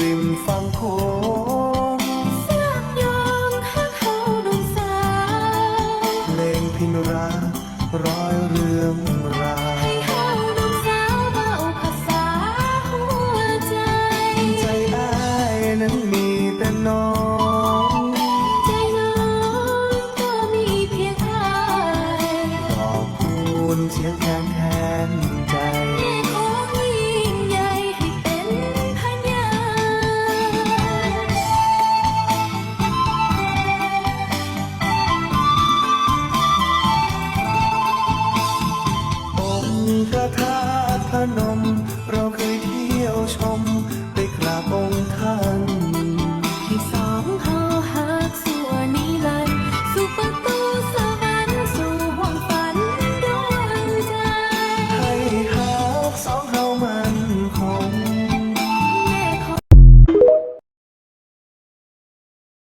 ริมฟังโขงสลับยองข้าเขาดงสาเพลงพินราร้อยเรื่องราวให้เขาดงสาวเบาภาษาหัวใจ ใจอ้ายนั้นมีแต่น้อใจน้อก็มีเพียงอ้ายอบคุณเสียงแทนแทนใจ พระธาตุพนม